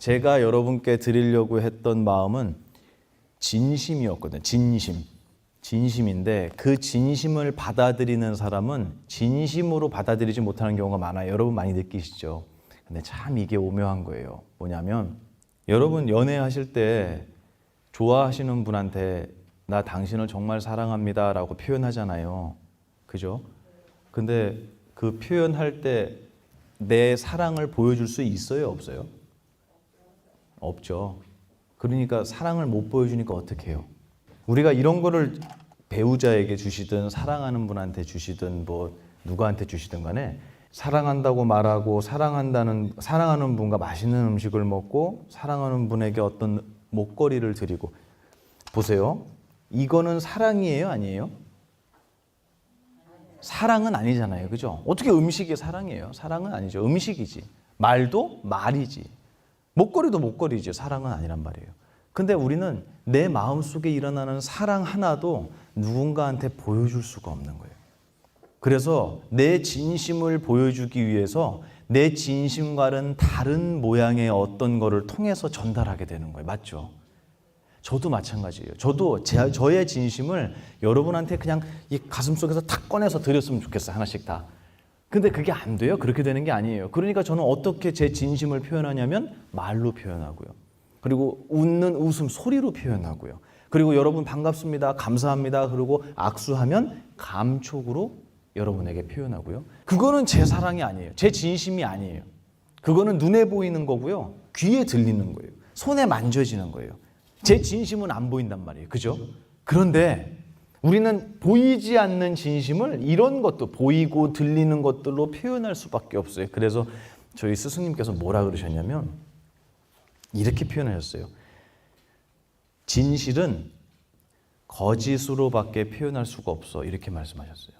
제가 여러분께 드리려고 했던 마음은 진심이었거든요. 진심. 진심인데 그 진심을 받아들이는 사람은 진심으로 받아들이지 못하는 경우가 많아요. 여러분 많이 느끼시죠? 근데 참 이게 오묘한 거예요. 뭐냐면 여러분 연애하실 때 좋아하시는 분한테 나 당신을 정말 사랑합니다 라고 표현하잖아요. 그죠? 근데 그 표현할 때 내 사랑을 보여줄 수 있어요, 없어요? 없죠. 그러니까 사랑을 못 보여주니까 어떻게 해요? 우리가 이런 거를 배우자에게 주시든 사랑하는 분한테 주시든 뭐 누구한테 주시든 간에 사랑한다고 말하고 사랑한다는 사랑하는 분과 맛있는 음식을 먹고 사랑하는 분에게 어떤 목걸이를 드리고 보세요. 이거는 사랑이에요, 아니에요? 사랑은 아니잖아요. 그죠? 어떻게 음식이 사랑이에요? 사랑은 아니죠. 음식이지. 말도 말이지. 목걸이도 목걸이지. 사랑은 아니란 말이에요. 근데 우리는 내 마음 속에 일어나는 사랑 하나도 누군가한테 보여줄 수가 없는 거예요. 그래서 내 진심을 보여주기 위해서 내 진심과는 다른 모양의 어떤 거를 통해서 전달하게 되는 거예요. 맞죠? 저도 마찬가지예요. 저도 제, 저의 진심을 여러분한테 그냥 이 가슴 속에서 탁 꺼내서 드렸으면 좋겠어요. 하나씩 다. 근데 그게 안 돼요. 그렇게 되는 게 아니에요. 그러니까 저는 어떻게 제 진심을 표현하냐면 말로 표현하고요. 그리고 웃는 웃음 소리로 표현하고요. 그리고 여러분 반갑습니다. 감사합니다. 그리고 악수하면 감촉으로 여러분에게 표현하고요. 그거는 제 사랑이 아니에요. 제 진심이 아니에요. 그거는 눈에 보이는 거고요. 귀에 들리는 거예요. 손에 만져지는 거예요. 제 진심은 안 보인단 말이에요. 그죠? 그런데 우리는 보이지 않는 진심을 이런 것도 보이고 들리는 것들로 표현할 수밖에 없어요. 그래서 저희 스승님께서 뭐라 그러셨냐면 이렇게 표현하셨어요. 진실은 거짓으로밖에 표현할 수가 없어. 이렇게 말씀하셨어요.